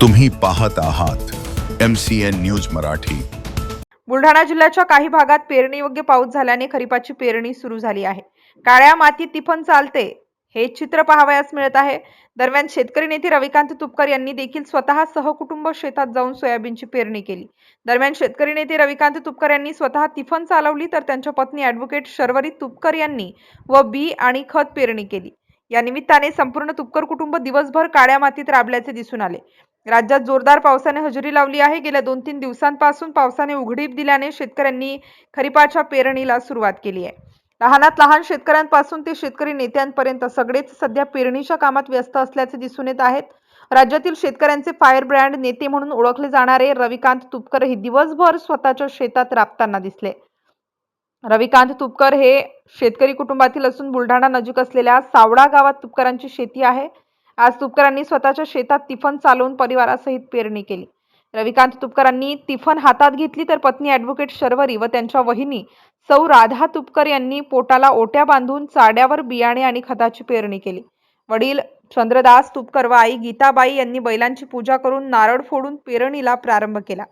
तुम्ही पाहत आहात M C N news Marathi. Buldhana जिल्ह्याच्या काही भागात पेरणीयोग्य पाऊस झाल्याने खरीपाची पेरणी सुरू झाली आहे. काळ्या मातीत तिफन चालते हे चित्र पाहावयास मिळत आहे. दरम्यान शेतकरी नेते रविकांत तुपकर यांनी देखील स्वतः सहकुटुंब शेतात जाऊन सोयाबीनची पेरणी केली. दरम्यान शेतकरी नेते रविकांत तुपकर यांनी स्वतः तिफन चालवली तर त्यांच्या पत्नी ॲडव्होकेट शर्वरी तुपकर यांनी व बी आणि खत पेरणी केली. या निमित्ताने संपूर्ण तुपकर कुटुंब दिवसभर काळ्या मातीत राबल्याचे दिसून आले. राज्यात जोरदार पावसाने हजेरी लावली आहे. गेल्या दोन तीन दिवसांपासून पावसाने उघडीप दिल्याने शेतकऱ्यांनी खरीपाच्या पेरणीला सुरुवात केली आहे. लहानात लहान शेतकऱ्यांपासून ते शेतकरी नेत्यांपर्यंत सगळेच सध्या पेरणीच्या कामात व्यस्त असल्याचे दिसून येत आहेत. राज्यातील शेतकऱ्यांचे फायर ब्रँड नेते म्हणून ओळखले जाणारे रविकांत तुपकर हे दिवसभर स्वतःच्या शेतात राबताना दिसले. रविकांत तुपकर हे शेतकरी कुटुंबातील असून बुलढाणा नजीक असलेल्या सावडा गावात तुपकरांची शेती आहे. आज तुपकरांनी स्वतःच्या शेतात तिफन चालवून परिवारासहित पेरणी केली. रविकांत तुपकरांनी तिफन हातात घेतली तर पत्नी ॲडव्होकेट शर्वरी व त्यांच्या वहिनी सौ राधा तुपकर यांनी पोटाला ओट्या बांधून चाड्यावर बियाणे आणि खताची पेरणी केली. वडील चंद्रदास तुपकर व आई गीताबाई यांनी बैलांची पूजा करून नारळ फोडून पेरणीला प्रारंभ केला.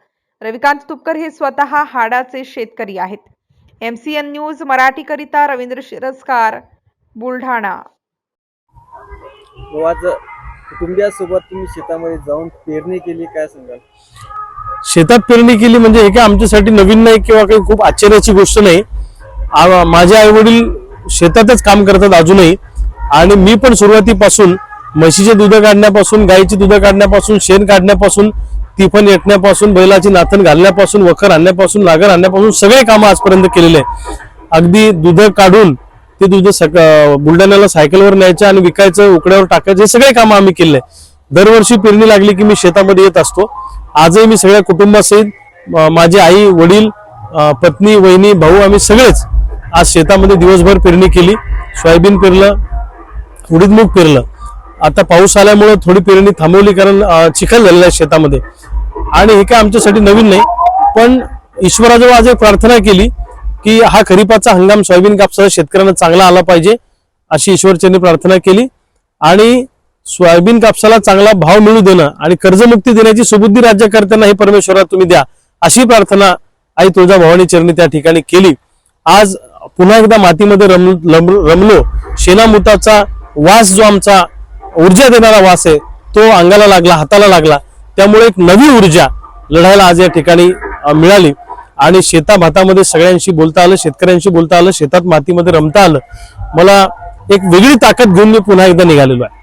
रविकांत तुपकर हे स्वतः हाडाचे शेतकरी आहेत. एम सी एन न्यूज मराठीकरिता रवींद्र शिरस्कार बुलढाणा. आज कुटुंबियासोबत तुम्ही शेतामध्ये जाऊन पेरणी केली काय सांगाल? शेतात पेरणी केली म्हणजे हे काय आमच्यासाठी नवीन नाही किंवा काही खूप आश्चर्याची गोष्ट नाही. आ- माझे आई वडील शेतातच काम करतात अजूनही. आणि मी पण सुरुवातीपासून म्हशीचे दूध काढण्यापासून गाईची दूध काढण्यापासून शेण काढण्यापासून तिफन येटण्यापासून बैलाची नाथन घालण्यापासून वखर आणण्यापासून लागर आणण्यापासून सगळे कामं आजपर्यंत केलेले आहे अगदी दूध काढून ते दूध सक बुलढाण्याला सायकलवर न्यायचं आणि विकायचं उकड्यावर टाकायचं हे सगळे कामं आम्ही केले दरवर्षी पेरणी लागली की मी शेतामध्ये येत असतो. आजही मी सगळ्या कुटुंबासहित माझी माझे आई वडील पत्नी वहिनी भाऊ आम्ही सगळेच आज शेतामध्ये दिवसभर पेरणी केली. सोयाबीन पेरलं उडीदमूग पेरलं. आता पाऊस आल्यामुळं थोडी पेरणी थांबवली कारण चिखल झालेला आहे शेतामध्ये. आणि हे काय आमच्यासाठी नवीन नाही पण ईश्वराजवळ आज एक प्रार्थना केली की हा खरीपाचा हंगाम सोयाबीन कापसाला शेतकऱ्यांना चांगला आला पाहिजे अशी ईश्वरचरणी प्रार्थना केली. आणि सोयाबीन कापसाला चांगला भाव मिळू देणं आणि कर्जमुक्ती देण्याची सुबुद्धी राज्यकर्त्यांना हे परमेश्वरा तुम्ही द्या अशी प्रार्थना आई तुळजा भवानी चरणी त्या ठिकाणी केली. आज पुन्हा एकदा मातीमध्ये रम रम- रमलो. शेणामुताचा वास जो आमचा ऊर्जा देणारा वास आहे तो अंगाला लागला हाताला लागला त्यामुळे एक नवी ऊर्जा लढायला आज या ठिकाणी मिळाली. आणि शेता भातामध्ये सगळ्यांशी बोलता आलं शेतकऱ्यांशी बोलता आलं शेतात मातीमध्ये रमता आलं मला एक वेगळी ताकद घेऊन मी पुन्हा एकदा निघालेलो आहे.